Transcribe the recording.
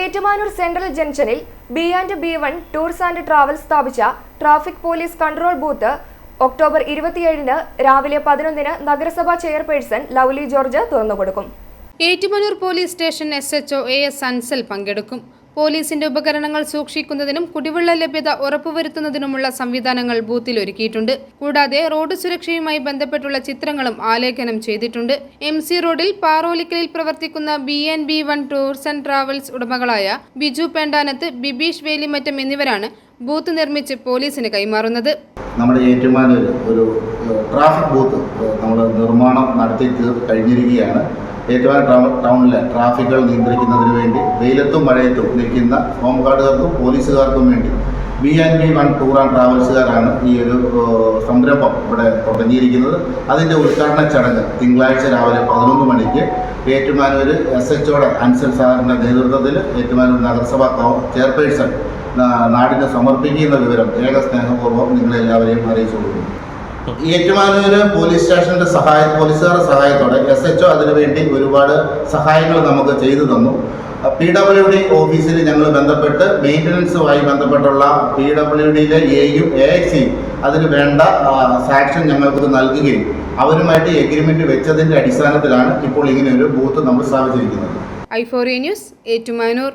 Ettumanoor central ജംഗ്ഷനിൽ B and B one tours and travels സ്ഥാപിച്ച traffic police control booth October ഇരുപത്തിയേഴിന് രാവിലെ പതിനൊന്നിന് നഗരസഭാ chairperson Lovely George തുറന്നുകൊടുക്കും. Ettumanoor police station S HO A S Ansal പങ്കെടുക്കും. പോലീസിന്റെ ഉപകരണങ്ങൾ സൂക്ഷിക്കുന്നതിനും കുടിവെള്ള ലഭ്യത ഉറപ്പുവരുത്തുന്നതിനുമുള്ള സംവിധാനങ്ങൾ ബൂത്തിൽ ഒരുക്കിയിട്ടുണ്ട്. കൂടാതെ റോഡ് സുരക്ഷയുമായി ബന്ധപ്പെട്ടുള്ള ചിത്രങ്ങളും ആലേഖനം ചെയ്തിട്ടുണ്ട്. എം സി റോഡിൽ പാറോലിക്കലിൽ പ്രവർത്തിക്കുന്ന B N B one tours and travels ഉടമകളായ Biju Pendanath Bibeesh Velimattom എന്നിവരാണ് ബൂത്ത് നിർമ്മിച്ച് പോലീസിന് കൈമാറുന്നത്. നമ്മുടെ ഏറ്റുമാനൂർ ഒരു ട്രാഫിക് ബൂത്ത് നമ്മൾ നിർമ്മാണം നടത്തി കഴിഞ്ഞിരിക്കുകയാണ്. ടൗൺ ടൗണിലെ ട്രാഫിക്കുകൾ നിയന്ത്രിക്കുന്നതിന് വേണ്ടി വെയിലത്തും മഴയത്തും നിൽക്കുന്ന ഹോം ഗാർഡുകാർക്കും പോലീസുകാർക്കും വേണ്ടി B and B one tour and ട്രാവൽസുകാരാണ് ഈ ഒരു സംരംഭം ഇവിടെ തുടങ്ങിയിരിക്കുന്നത്. അതിന്റെ ഉദ്ഘാടന ചടങ്ങ് തിങ്കളാഴ്ച രാവിലെ പതിനൊന്ന് മണിക്ക് ഏറ്റുമാനൂർ എസ് എച്ച് അൻസൽ സാറിന്റെ നേതൃത്വത്തിൽ ഏറ്റുമാനൂർ നഗരസഭാ ചെയർപേഴ്സൺ നാടിന് സമർപ്പിക്കുന്ന വിവരം ഏക സ്നേഹപൂർവം നിങ്ങളെല്ലാവരെയും അറിയിച്ചു കൊടുക്കുന്നു ഏറ്റുമാനൂര് പോലീസ് സ്റ്റേഷന്റെ സഹായ പോലീസുകാരുടെ സഹായത്തോടെ എസ് എച്ച് ഒ അതിനുവേണ്ടി ഒരുപാട് സഹായങ്ങൾ നമുക്ക് ചെയ്തു തന്നു. പി ഡബ്ല്യു ഡി ഓഫീസിൽ ഞങ്ങൾ ബന്ധപ്പെട്ട് മെയിന്റനൻസുമായി ബന്ധപ്പെട്ടുള്ള പി ഡബ്ല്യു ഡിയിലെ എയും എ എക്സിയും അതിന് വേണ്ട സാക്ഷൻ ഞങ്ങൾക്ക് നൽകുകയും അവരുമായിട്ട് എഗ്രിമെന്റ് വെച്ചതിന്റെ അടിസ്ഥാനത്തിലാണ് ഇപ്പോൾ ഇങ്ങനെ ഒരു ബൂത്ത് നമ്മൾ സ്ഥാപിച്ചിരിക്കുന്നത്. I four news Ettumanoor.